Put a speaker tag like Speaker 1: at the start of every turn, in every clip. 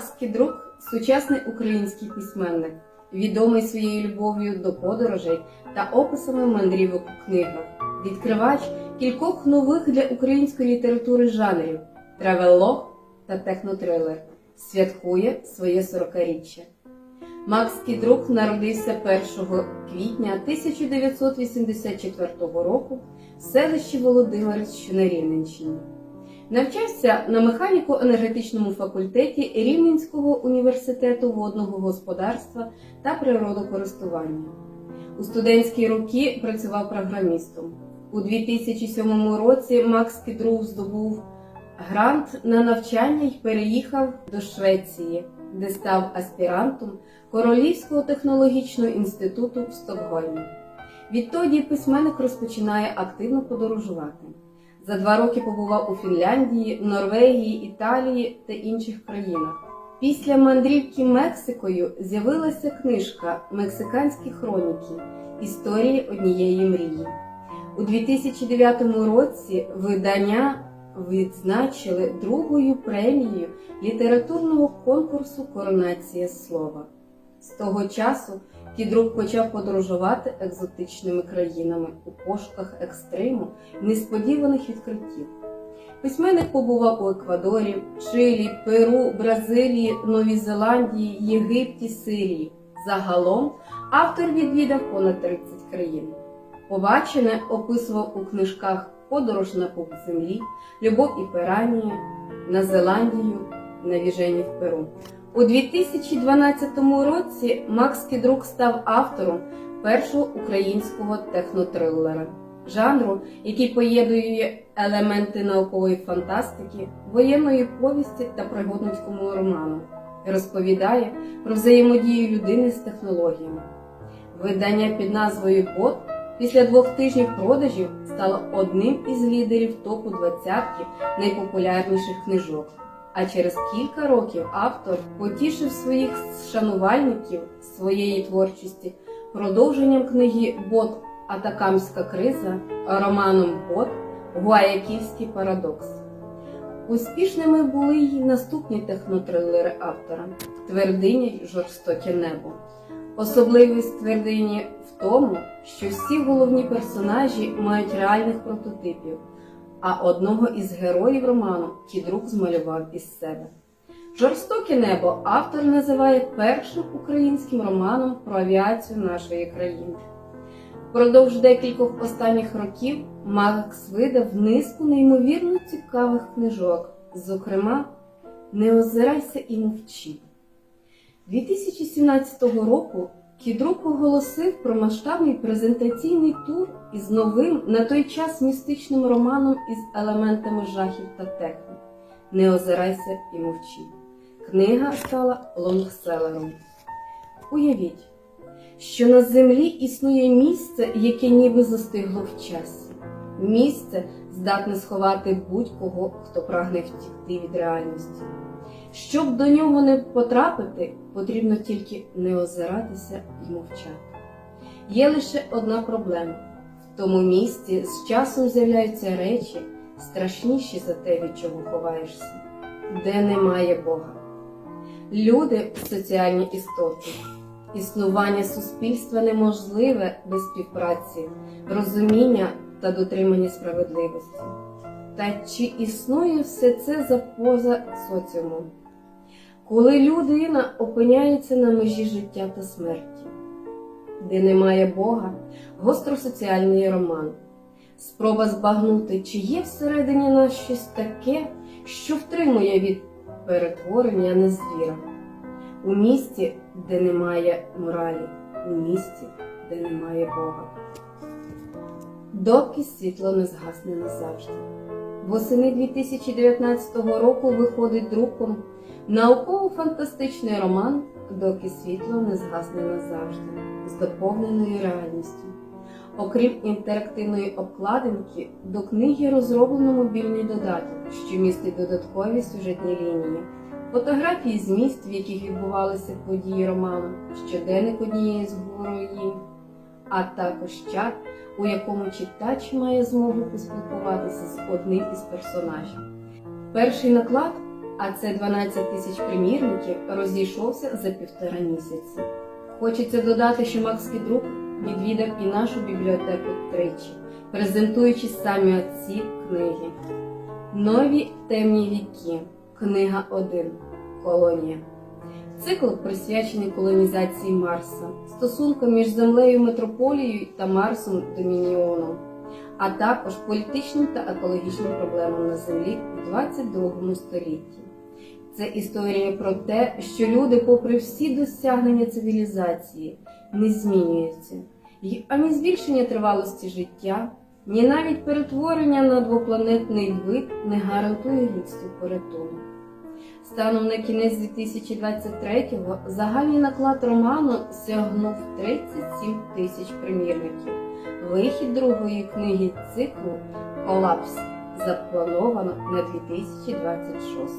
Speaker 1: Макс Кідрук сучасний український письменник, відомий своєю любов'ю до подорожей та описами мандрівок у книгах, відкривач кількох нових для української літератури жанрів тревелог та технотрилер, святкує своє 40-річчя. Макс Кідрук народився 1 квітня 1984 року в селищі Володимирець, що на Рівненщині. Навчався на механіко-енергетичному факультеті Рівненського університету водного господарства та природокористування. У студентські роки працював програмістом. У 2007 році Макс Кідрук здобув грант на навчання й переїхав до Швеції, де став аспірантом Королівського технологічного інституту в Стокгольмі. Відтоді письменник розпочинає активно подорожувати. За два роки побував у Фінляндії, Норвегії, Італії та інших країнах. Після мандрівки Мексикою з'явилася книжка Мексиканські хроніки Історії однієї мрії. У 2009 році видання відзначили другою премією літературного конкурсу Коронація слова. З того часу Кідрук почав подорожувати екзотичними країнами у пошуках екстриму і несподіваних відкриттів. Письменник побував у Еквадорі, Чилі, Перу, Бразилії, Новій Зеландії, Єгипті, Сирії. Загалом автор відвідав понад 30 країн. Побачене описував у книжках Подорож на пуп землі, Любов і Пиранія, на Зеландію, Навіжені в Перу. У 2012 році Макс Кідрук став автором першого українського технотрилера, жанру, який поєднує елементи наукової фантастики, воєнної повісті та пригодницькому роману, і розповідає про взаємодію людини з технологіями. Видання під назвою Бот після двох тижнів продажів стало одним із лідерів топу двадцятки найпопулярніших книжок. А через кілька років автор потішив своїх шанувальників своєї творчості продовженням книги Бот Атакамська криза романом Бот Гуаяківський парадокс. Успішними були й наступні технотрилери автора Твердиня й жорстоке небо. Особливість твердині в тому, що всі головні персонажі мають реальних прототипів а одного із героїв роману Кідрук змалював із себе. Жорстоке небо автор називає першим українським романом про авіацію нашої країни. Впродовж декількох останніх років Макс видав низку неймовірно цікавих книжок, зокрема, Не озирайся і мовчи. 2017 року Кідрук оголосив про масштабний презентаційний тур із новим на той час містичним романом із елементами жахів та технік Не озирайся і мовчи. Книга стала лонгселером. Уявіть, що на землі існує місце, яке ніби застигло в часі. Місце здатне сховати будь-кого, хто прагне втікти від реальності. Щоб до нього не потрапити, потрібно тільки не озиратися і мовчати. Є лише одна проблема: в тому місці з часом з'являються речі, страшніші за те, від чого ховаєшся, де немає Бога. Люди соціальні істоти. Існування суспільства неможливе без співпраці, розуміння та дотримання справедливості. Та чи існує все це за поза соціумом? Коли людина опиняється на межі життя та смерті, де немає Бога, гостросоціальний роман, спроба збагнути, чи є всередині нас щось таке, що втримує від перетворення на звіра, у місті, де немає моралі, у місті, де немає Бога. Доки світло не згасне назавжди. Восени 2019 року виходить друком науково-фантастичний роман Доки світло не згасне назавжди з доповненою реальністю. Окрім інтерактивної обкладинки, до книги розроблено мобільний додаток, що містить додаткові сюжетні лінії, фотографії з міст, в яких відбувалися події роману, щоденник однієї з героїнь, а також чат, у якому читач має змогу поспілкуватися з одним із персонажів. Перший наклад а це 12 тисяч примірників, розійшовся за півтора місяці. Хочеться додати, що Макс Кідрук відвідав і нашу бібліотеку тричі, презентуючи самі ці книги. Нові темні віки. Книга 1. Колонія. Цикл присвячений колонізації Марса, стосункам між землею метрополією та Марсом Домініоном, а також політичним та екологічним проблемам на Землі в 22 столітті. Це історія про те, що люди, попри всі досягнення цивілізації, не змінюються, ані збільшення тривалості життя, ні навіть перетворення на двопланетний вид не гарантує людству порятунок. Станом на кінець 2023-го загальний наклад роману сягнув 37 тисяч примірників. Вихід другої книги циклу Колапс заплановано на 2026.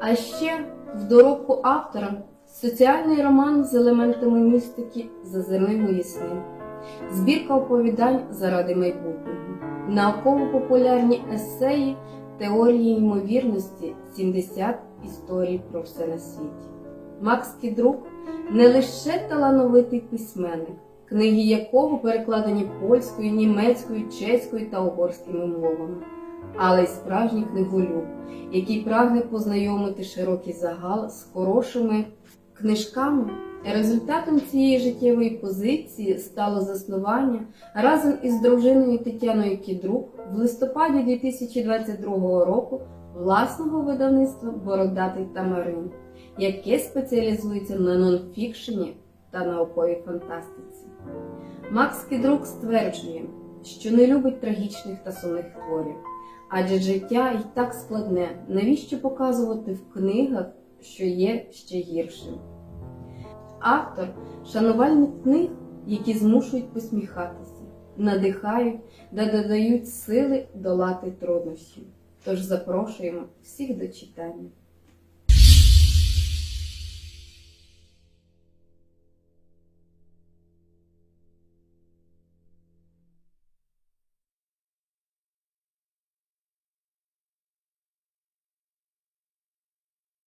Speaker 1: А ще в доробку автора соціальний роман з елементами містики Зазирни мої сни, збірка оповідань заради майбутнього, науково-популярні есеї теорії ймовірності 70 історій про все на світі. Макс Кідрук не лише талановитий письменник, книги якого перекладені польською, німецькою, чеською та угорськими мовами, але й справжній книголюб, який прагне познайомити широкий загал з хорошими книжками. Результатом цієї життєвої позиції стало заснування разом із дружиною Тетяною Кідрук в листопаді 2022 року власного видавництва Бородатий Тамарин, яке спеціалізується на нонфікшені та науковій фантастиці. Макс Кідрук стверджує, що не любить трагічних та сумних творів, адже життя й так складне, навіщо показувати в книгах, що є ще гіршим. Автор шанувальник книг, які змушують посміхатися, надихають та додають сили долати труднощі. Тож запрошуємо всіх до читання.